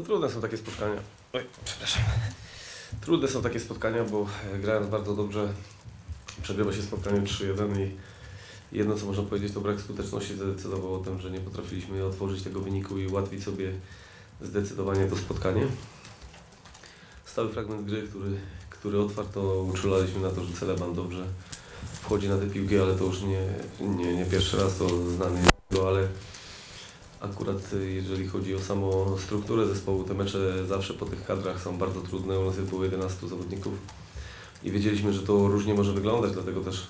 No trudne są takie spotkania. Oj, przepraszam. Trudne są takie spotkania, bo e, grając bardzo dobrze przegrywa się spotkanie 3-1 i jedno co można powiedzieć to brak skuteczności zadecydował o tym, że nie potrafiliśmy otworzyć tego wyniku i ułatwić sobie zdecydowanie to spotkanie. Stały fragment gry, który, który otwarto uczulaliśmy na to, że Celeban dobrze wchodzi na te piłki, ale to już nie, nie, nie pierwszy raz to znany ale Akurat y, jeżeli chodzi o samą strukturę zespołu, te mecze zawsze po tych kadrach są bardzo trudne. U nas jest było 11 zawodników i wiedzieliśmy, że to różnie może wyglądać, dlatego też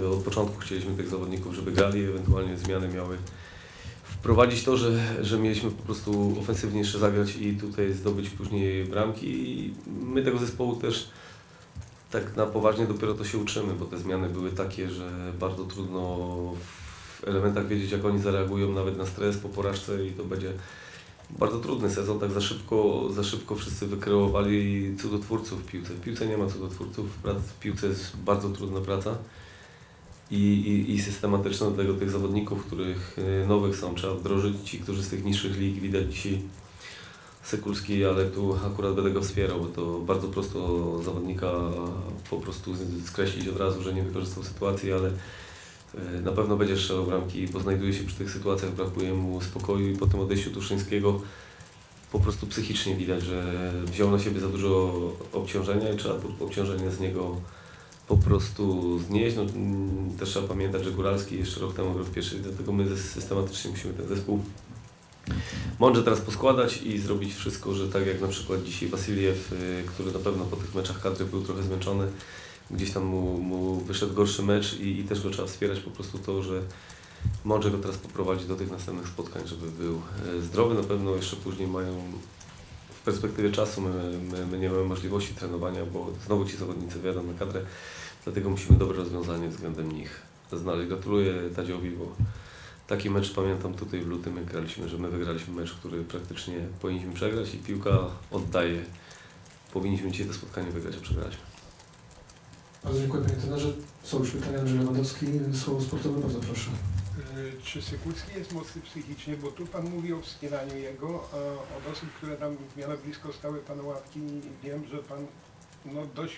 y, od początku chcieliśmy tych zawodników, żeby grali, ewentualnie zmiany miały wprowadzić to, że, że mieliśmy po prostu ofensywniejsze zagrać i tutaj zdobyć później bramki. I my tego zespołu też tak na poważnie dopiero to się uczymy, bo te zmiany były takie, że bardzo trudno elementach wiedzieć, jak oni zareagują nawet na stres po porażce i to będzie bardzo trudny sezon. Tak za szybko, za szybko wszyscy wykreowali cudotwórców w piłce. W piłce nie ma cudotwórców, w piłce jest bardzo trudna praca i, i, i systematyczna do tego tych zawodników, których y, nowych są, trzeba wdrożyć. Ci, którzy z tych niższych lig widać dzisiaj Sekulski, ale tu akurat będę go wspierał, bo to bardzo prosto zawodnika po prostu skreślić od razu, że nie wykorzystał sytuacji, ale na pewno będzie strzelał bramki, bo znajduje się przy tych sytuacjach, brakuje mu spokoju i po tym odejściu Tuszyńskiego po prostu psychicznie widać, że wziął na siebie za dużo obciążenia i trzeba to obciążenie z niego po prostu znieść. No, mm, też trzeba pamiętać, że Góralski jeszcze rok temu grał w pierwszej, dlatego my systematycznie musimy ten zespół mądrze teraz poskładać i zrobić wszystko, że tak jak na przykład dzisiaj Wasiliew, y, który na pewno po tych meczach kadry był trochę zmęczony, gdzieś tam mu, mu wyszedł gorszy mecz i, i, też go trzeba wspierać po prostu to, że może go teraz poprowadzić do tych następnych spotkań, żeby był e, zdrowy. Na pewno jeszcze później mają w perspektywie czasu my, my, my nie mamy możliwości trenowania, bo znowu ci zawodnicy wjadą na kadrę, dlatego musimy dobre rozwiązanie względem nich znaleźć. Gratuluję Tadziowi, bo taki mecz pamiętam tutaj w lutym, jak graliśmy, że my wygraliśmy mecz, który praktycznie powinniśmy przegrać i piłka oddaje. Powinniśmy dzisiaj to spotkanie wygrać, a przegraliśmy. Bardzo dziękuję Panie Trenerze. Są już pytania. Andrzej Lewandowski, słowo sportowe, bardzo proszę. E, czy Sykulski jest mocny psychicznie? Bo tu Pan mówi o wspieraniu jego, a od osób, które tam w miarę blisko stały Pana ławki, wiem, że Pan no, dość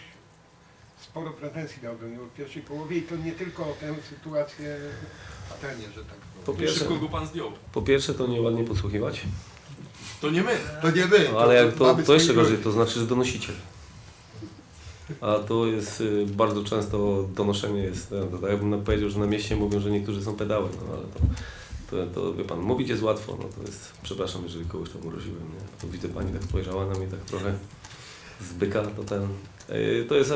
sporo pretensji miał do niego w pierwszej połowie i to nie tylko o tę sytuację w że tak po pierwsze, kogo Pan zdjął? Po pierwsze to nieładnie podsłuchiwać. To nie my. To nie my. No, ale jak to, to jeszcze gorzej, to znaczy, że donosicie. A to jest y, bardzo często donoszenie jest, no, to tak jakbym powiedział, że na mieście mówią, że niektórzy są pedały, no ale to, to, to wie Pan, mówić jest łatwo, no to jest, przepraszam, jeżeli kogoś tam uroziłem, nie? To widzę Pani tak spojrzała na mnie tak trochę zbyka, to ten, y, to jest,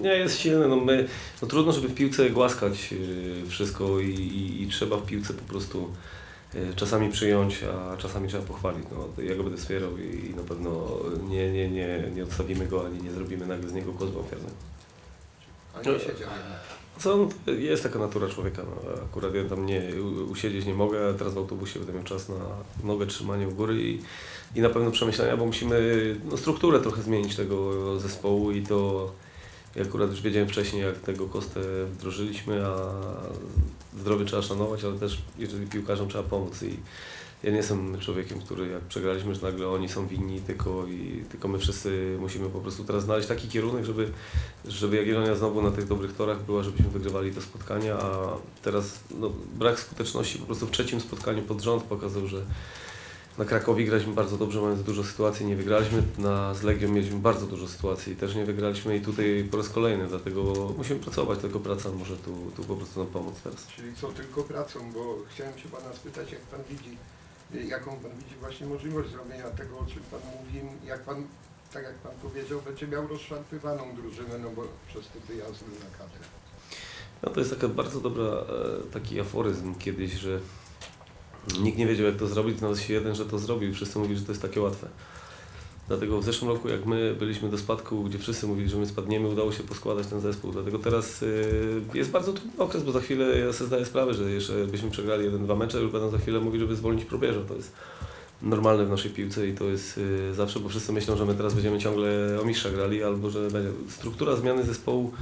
nie jest silne, no my, no trudno, żeby w piłce głaskać y, wszystko i, i, i trzeba w piłce po prostu E, czasami przyjąć, a czasami trzeba pochwalić. No, ja go będę wspierał i, na pewno nie, nie, nie, nie odstawimy go, ani nie zrobimy nagle z niego kozła ofiarnego. A nie siedział Co, jest taka natura człowieka. No. Akurat ja tam nie usiedzieć nie mogę, teraz w autobusie będę miał czas na nogę trzymanie u góry i, i na pewno przemyślenia, bo musimy no, strukturę trochę zmienić tego zespołu i to ja akurat już wiedziałem wcześniej, jak tego kostę wdrożyliśmy, a zdrowie trzeba szanować, ale też jeżeli piłkarzom trzeba pomóc. I ja nie jestem człowiekiem, który jak przegraliśmy, że nagle oni są winni, tylko, i, tylko my wszyscy musimy po prostu teraz znaleźć taki kierunek, żeby, żeby Jagiellonia znowu na tych dobrych torach była, żebyśmy wygrywali te spotkania, a teraz no, brak skuteczności po prostu w trzecim spotkaniu pod rząd pokazał, że na Krakowie graliśmy bardzo dobrze, mając dużo sytuacji, nie wygraliśmy. Na, z Legią mieliśmy bardzo dużo sytuacji, też nie wygraliśmy i tutaj po raz kolejny, dlatego musimy pracować, tylko praca może tu, tu po prostu nam pomóc teraz. Czyli co tylko pracą, bo chciałem się Pana spytać, jak Pan widzi, jaką Pan widzi właśnie możliwość zrobienia tego, o czym Pan mówi, jak Pan, tak jak Pan powiedział, będzie miał rozszarpywaną drużynę, no bo przez te wyjazdy na kadrę. No to jest taka bardzo dobra, e, taki aforyzm kiedyś, że Nikt nie wiedział jak to zrobić, znalazł się jeden, że to zrobił. Wszyscy mówili, że to jest takie łatwe. Dlatego w zeszłym roku, jak my byliśmy do spadku, gdzie wszyscy mówili, że my spadniemy, udało się poskładać ten zespół. Dlatego teraz y, jest bardzo trudny okres, bo za chwilę ja sobie zdaję sprawę, że jeszcze byśmy przegrali jeden, dwa mecze, już będą za chwilę mówić, żeby zwolnić probierza. To jest normalne w naszej piłce i to jest y, zawsze, bo wszyscy myślą, że my teraz będziemy ciągle o mistrza grali, albo że będzie struktura zmiany zespołu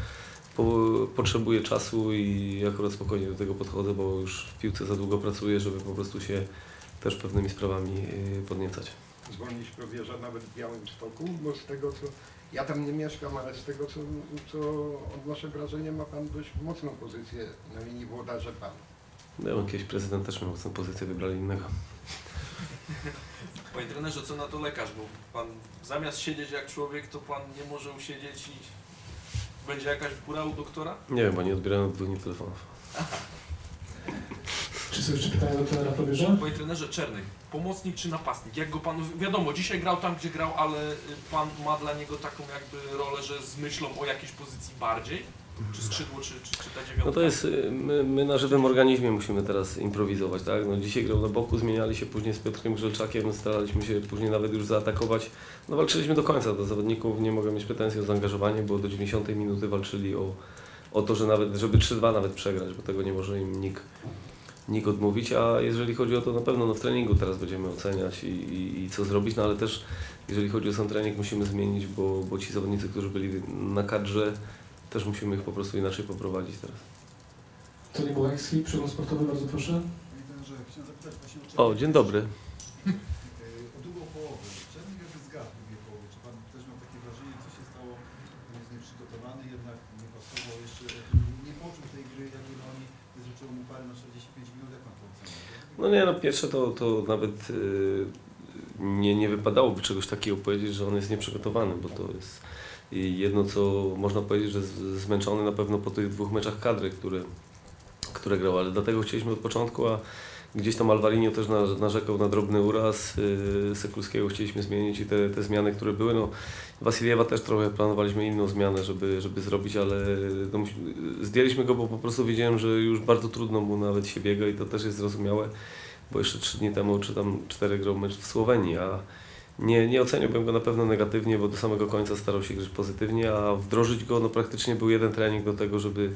po, potrzebuję czasu i akurat spokojnie do tego podchodzę, bo już w piłce za długo pracuję, żeby po prostu się też pewnymi sprawami y, podniecać. zwolnić probierza nawet w Białymstoku, bo z tego co, ja tam nie mieszkam, ale z tego co, co odnoszę wrażenie, ma Pan dość mocną pozycję na linii włodarze Pan. Nie wiem, kiedyś prezydent też miał tę pozycję, wybrali innego. Panie trenerze, co na to lekarz? Bo pan zamiast siedzieć jak człowiek, to pan nie może usiedzieć i będzie jakaś góra u doktora? Nie wiem, bo nie odbierałem od dwóch dni telefonów. Czy są jeszcze pytania do trenera Probierza? Panie trenerze, Czernych, pomocnik czy napastnik? Jak go pan, wiadomo, dzisiaj grał tam, gdzie grał, ale y, pan ma dla niego taką jakby rolę, że z myślą o jakiejś pozycji bardziej? Czy skrzydło, czy, czy, czy ta dziewiątka? No to jest, y, my, my na żywym organizmie musimy teraz improwizować, tak? No dzisiaj grał na boku, zmieniali się później z Piotrkiem Grzelczakiem, staraliśmy się później nawet już zaatakować. No walczyliśmy do końca, do zawodników nie mogę mieć pretensji o zaangażowanie, bo do 90 minuty walczyli o, o to, że nawet, żeby 3-2 nawet przegrać, bo tego nie może im nikt, nikt odmówić, a jeżeli chodzi o to na pewno no w treningu teraz będziemy oceniać i, i, i co zrobić, no ale też jeżeli chodzi o sam trening musimy zmienić, bo, bo ci zawodnicy, którzy byli na kadrze, też musimy ich po prostu inaczej poprowadzić teraz. Toni Bolański, przegląd sportowy, bardzo proszę. Panie trenerze, chciałem zapytać właśnie o O, dzień dobry. O drugą połowę. Czemu jakby zgadł w drugiej połowie? Czy Pan też miał takie wrażenie, co się stało? Jest nieprzygotowany, jednak nie pasował jeszcze, nie poczuł tej gry, jakby no oni wyrzuciło mu parę na 45 minut, jak Pan to? No nie, no pierwsze to, to nawet yy, nie, nie wypadałoby czegoś takiego powiedzieć, że on jest nieprzygotowany, bo to jest i jedno, co można powiedzieć, że zmęczony na pewno po tych dwóch meczach kadry, które, które grał, ale dlatego chcieliśmy od początku, a gdzieś tam Alvarinho też na, narzekał na drobny uraz, yy, Sekulskiego chcieliśmy zmienić i te, te zmiany, które były, no Wasiliewa też trochę planowaliśmy inną zmianę, żeby, żeby zrobić, ale no, zdjęliśmy go, bo po prostu wiedziałem, że już bardzo trudno mu nawet się biega i to też jest zrozumiałe, bo jeszcze trzy dni temu, czy tam cztery grał mecz w Słowenii, a nie, nie oceniłbym go na pewno negatywnie, bo do samego końca starał się grać pozytywnie, a wdrożyć go, no praktycznie był jeden trening do tego, żeby,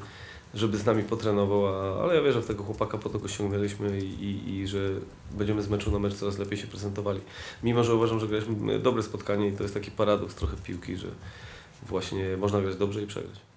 żeby z nami potrenował, a, ale ja wierzę w tego chłopaka, po to go ściągnęliśmy i, i, i że będziemy z meczu na mecz coraz lepiej się prezentowali. Mimo, że uważam, że graliśmy dobre spotkanie i to jest taki paradoks trochę piłki, że właśnie można grać dobrze i przegrać.